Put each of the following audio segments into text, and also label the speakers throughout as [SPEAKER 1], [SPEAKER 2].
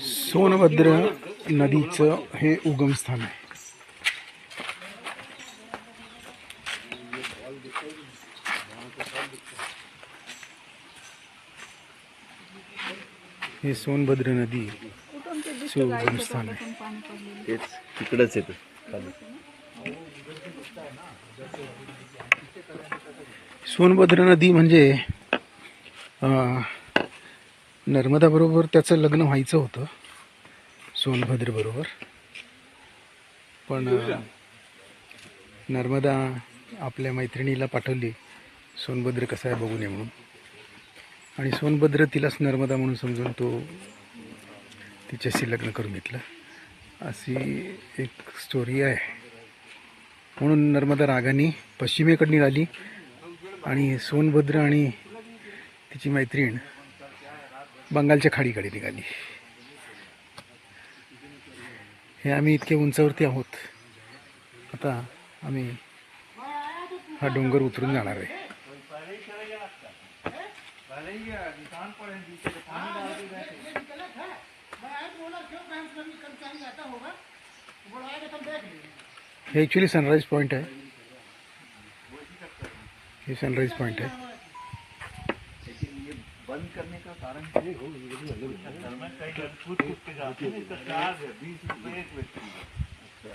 [SPEAKER 1] सोनभद्र नदीचं हे उगमस्थान आहे. हे सोनभद्र नदी उगमस्थान आहे.
[SPEAKER 2] तेच तिकडंच येतं.
[SPEAKER 1] सोनभद्र नदी म्हणजे अं, नर्मदाबरोबर त्याचं लग्न व्हायचं होतं. सोनभद्र बरोबर पण नर्मदा आपल्या मैत्रिणीला पाठवली. सोनभद्र कसा आहे बघून ये म्हणून. आणि सोनभद्र तिलाच नर्मदा म्हणून समजून तो तिच्याशी लग्न करून घेतलं. अशी एक स्टोरी आहे. म्हणून नर्मदा रागाने पश्चिमेकडे निघाली आणि सोनभद्र आणि तिची मैत्रीण बंगालच्या खाडीकडे निघाली. हे आम्ही इतके उंचावरती आहोत. आता आम्ही हा डोंगर उतरून जाणार आहे. हे ॲक्च्युली सनराईज पॉईंट आहे. हे सनराईज पॉईंट आहे.
[SPEAKER 2] बंद करने का कारण कूद कूद के जाते
[SPEAKER 1] हैं। इसका चार्ज है बीस एक व्यक्ति का।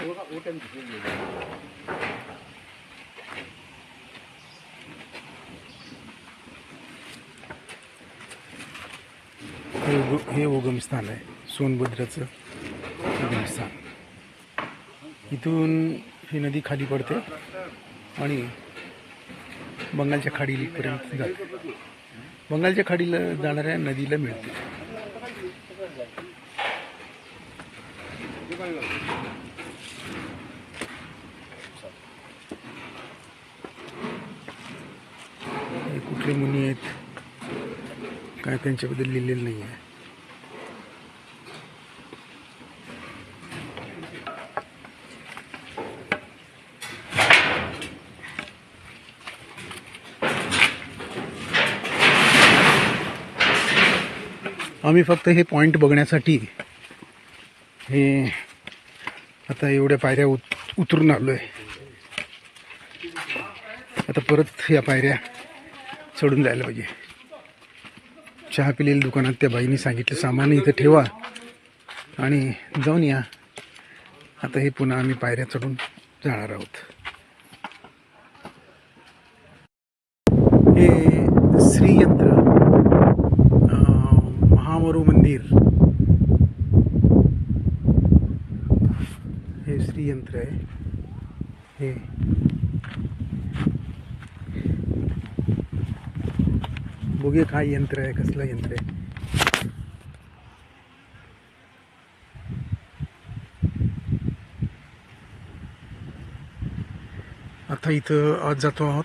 [SPEAKER 1] होगा वो टाइम ये उगम स्थान है। सोनभद्राचं इथून ही नदी खाली पडते आणि बंगालच्या खाडीपर्यंत जाते. बंगालच्या खाडीला जाणाऱ्या नदीला मिळते. हे कुठले मुनी आहेत? काय त्यांच्याबद्दल लिहिलेलं नाही आहे आम्ही फक्त हे पॉईंट बघण्यासाठी हे आता एवढ्या पायऱ्या उत उतरून आलो आहे आता परत या पायऱ्या चढून जायला पाहिजे. चहा पिलेल्या दुकानात त्या बाईने सांगितलं सामान इथं ठेवा आणि जाऊन या. आता हे पुन्हा आम्ही पायऱ्या चढून जाणार आहोत हे श्रीयंत्र अं, महामरू मंदिर हे श्रीयंत्र आहे हे बघूया काय यंत्र आहे कसलं यंत्र आहे. आता इथं आज जातो आहोत.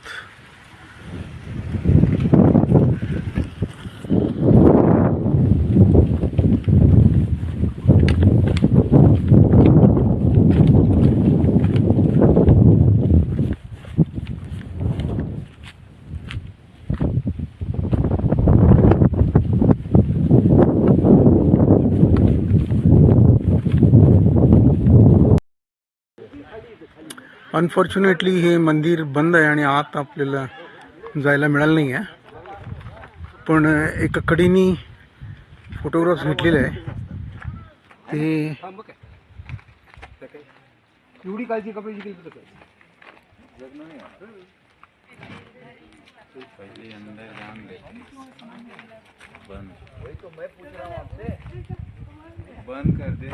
[SPEAKER 1] अनफॉर्च्युनेटली हे मंदिर बंद आहे आणि आत आपल्याला जायला मिळालं नाही आहे. पण एका कडेनी फोटोग्राफ्स घेतलेले आहे. ते
[SPEAKER 3] एवढी काळजी कपड्याची
[SPEAKER 2] बंद कर दे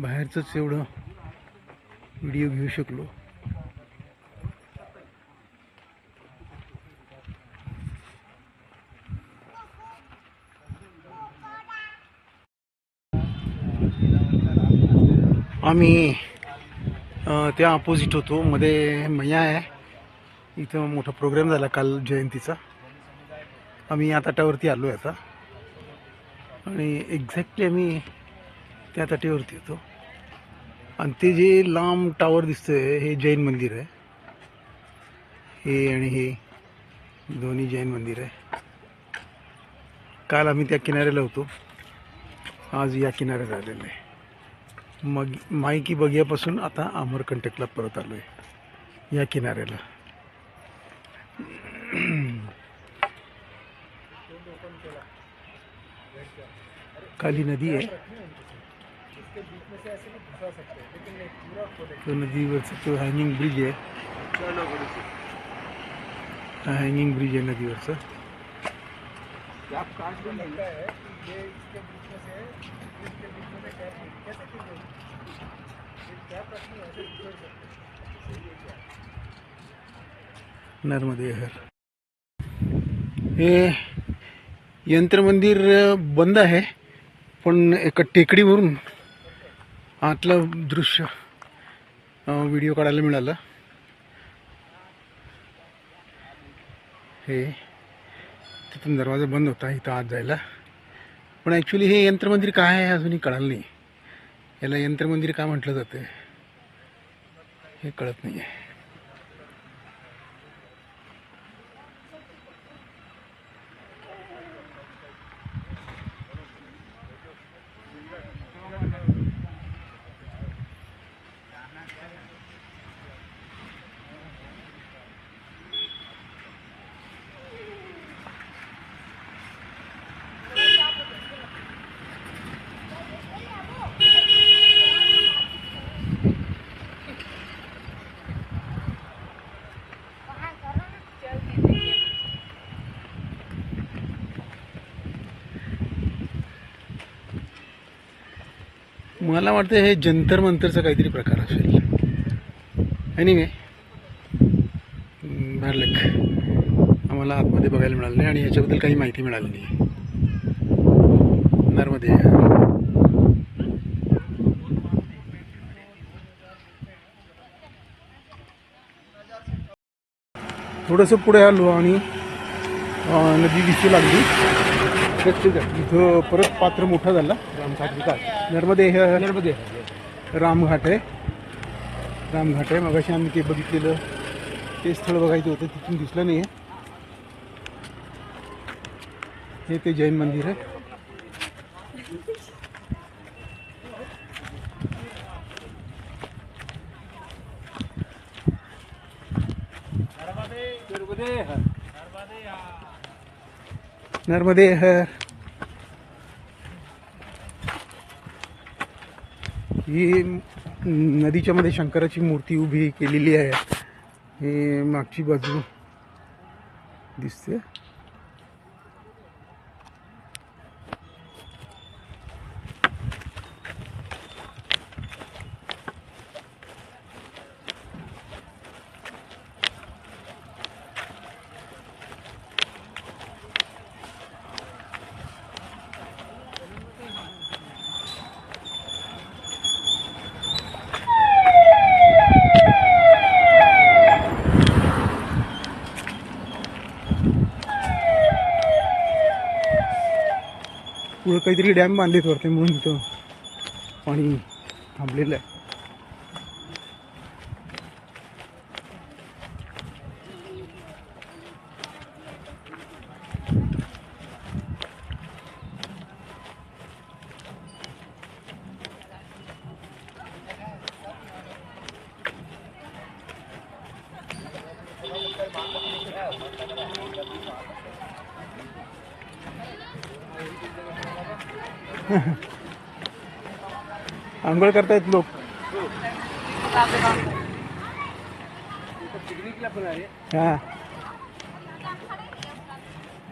[SPEAKER 1] बाहेरचंच एवढं व्हिडिओ घेऊ शकलो. आम्ही त्या अपोजिट होतो. मध्ये मैया आहे. इथं मोठा प्रोग्राम झाला काल जयंतीचा. आम्ही या ताटावरती आलो आहे आता. आणि एक्झॅक्टली आम्ही त्या तटीवरती येतो. आणि ते जे लांब टावर दिसतंय हे जैन मंदिर आहे. हे आणि हे दोन्ही जैन मंदिर आहे. काल आम्ही त्या किनाऱ्याला होतो. आज या किनाऱ्यात आलेलं आहे. मग मायकी बघियापासून आता अमरकंटकला परत आलो आहे या किनाऱ्याला. काली नदी आहे. तो नदी पर तो हैंगिंग ब्रिज तो है। चलो हैंगिंग हाँ, ब्रिज है नदी पर ये नर्मदे यंत्र मंदिर बंद है पण वरुण आतलं दृश्य व्हिडिओ काढायला मिळालं. हे तिथून दरवाजा बंद होता इथं आत जायला. पण ॲक्च्युली हे यंत्रमंदिर काय आहे अजूनही कळालं नाही. याला यंत्रमंदिर का म्हटलं जातं हे कळत नाही आहे मला वाटतं हे जंतर मंतरचा काहीतरी प्रकार असेल. एनिवे भारलक आम्हाला आतमध्ये बघायला मिळालं नाही आणि याच्याबद्दल काही माहिती मिळाली नाही. नर्मदे. थोडंसं पुढे आलो आणि नदी दिसू लागली. इथं परत पात्र मोठा झाला. नर्मदे हे
[SPEAKER 3] नर्मदे.
[SPEAKER 1] रामघाट आहे. रामघाट आहे. मगाशी आम्ही ते बघितलेलं. ते स्थळ बघायचं होतं. तिथून दिसलं नाही आहे हे ते जैन मंदिर आहे.
[SPEAKER 3] नर्मदे.
[SPEAKER 1] नर्मदे हर। ही नदीच्या मध्ये शंकराची मूर्ती उभी केलेली आहे. हे मागची बाजू दिसते. काहीतरी डॅम बांधलेत वरते म्हणून तिथं पाणी थांबलेलं आहे. आंघोळ करतायत लोक.
[SPEAKER 3] पिकनिकला
[SPEAKER 1] हा.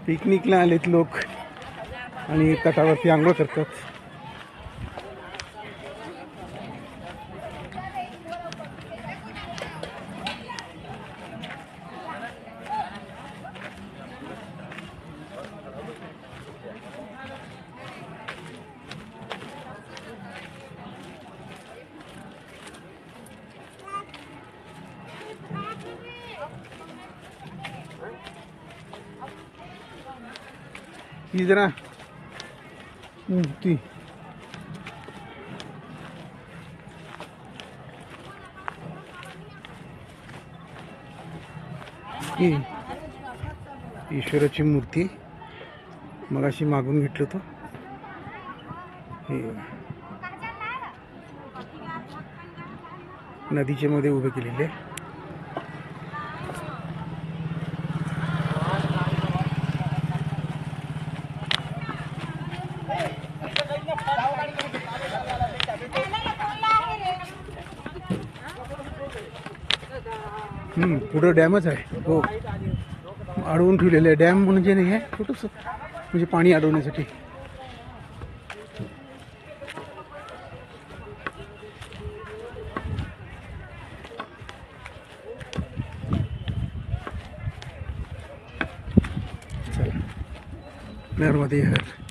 [SPEAKER 1] पिकनिकला आलेत लोक आणि तटावरती आंघोळ करतात. ही जरा ही ईश्वराची मूर्ती मगाशी मागून घेतलं होतं हे नदीच्या मध्ये उभे केलेले पुढं डॅमच आहे. हो. अडवून ठेवलेलं आहे. डॅम म्हणजे नाही आहे छोटंसं. म्हणजे पाणी अडवण्यासाठी चला. नर्मदे हर.